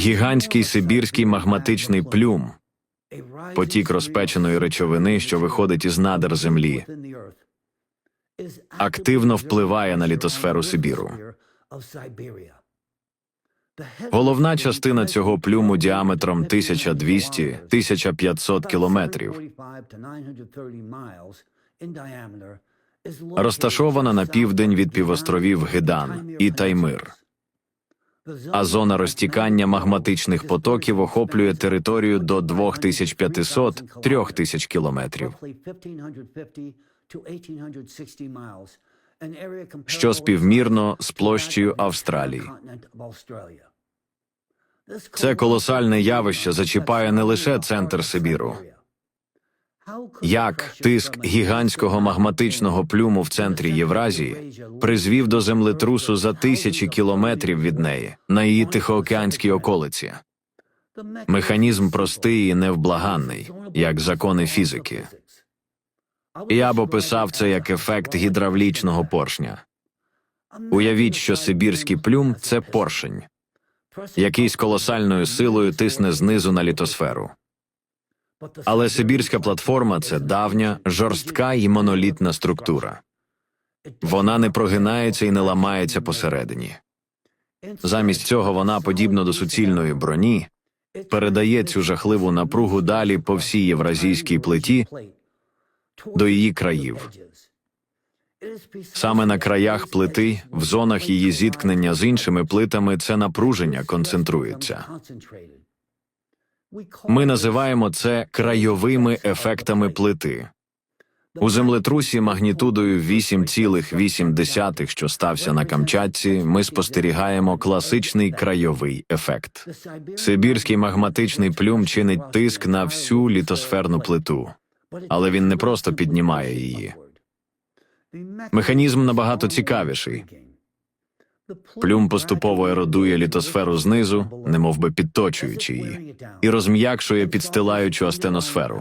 Гігантський сибірський магматичний плюм, потік розпеченої речовини, що виходить із надр землі, активно впливає на літосферу Сибіру. Головна частина цього плюму діаметром 1200-1500 кілометрів розташована на південь від півостровів Гидан і Таймир. А зона розтікання магматичних потоків охоплює територію до 2500-3000 кілометрів, що співмірно з площею Австралії. Це колосальне явище зачіпає не лише центр Сибіру. Як тиск гігантського магматичного плюму в центрі Євразії призвів до землетрусу за тисячі кілометрів від неї на її тихоокеанській околиці. Механізм простий і невблаганний, як закони фізики. Я б описав це як ефект гідравлічного поршня. Уявіть, що сибірський плюм це поршень, який з колосальною силою тисне знизу на літосферу. Але сибірська платформа це давня, жорстка і монолітна структура. Вона не прогинається і не ламається посередині. Замість цього вона, подібно до суцільної броні, передає цю жахливу напругу далі по всій євразійській плиті до її країв. Саме на краях плити, в зонах її зіткнення з іншими плитами, це напруження концентрується. Ми називаємо це крайовими ефектами плити. У землетрусі магнітудою 8,8, що стався на Камчатці, ми спостерігаємо класичний крайовий ефект. Сибірський магматичний плюм чинить тиск на всю літосферну плиту, але він не просто піднімає її. Механізм набагато цікавіший. Плюм поступово еродує літосферу знизу, немовби підточуючи її, і розм'якшує підстилаючу астеносферу.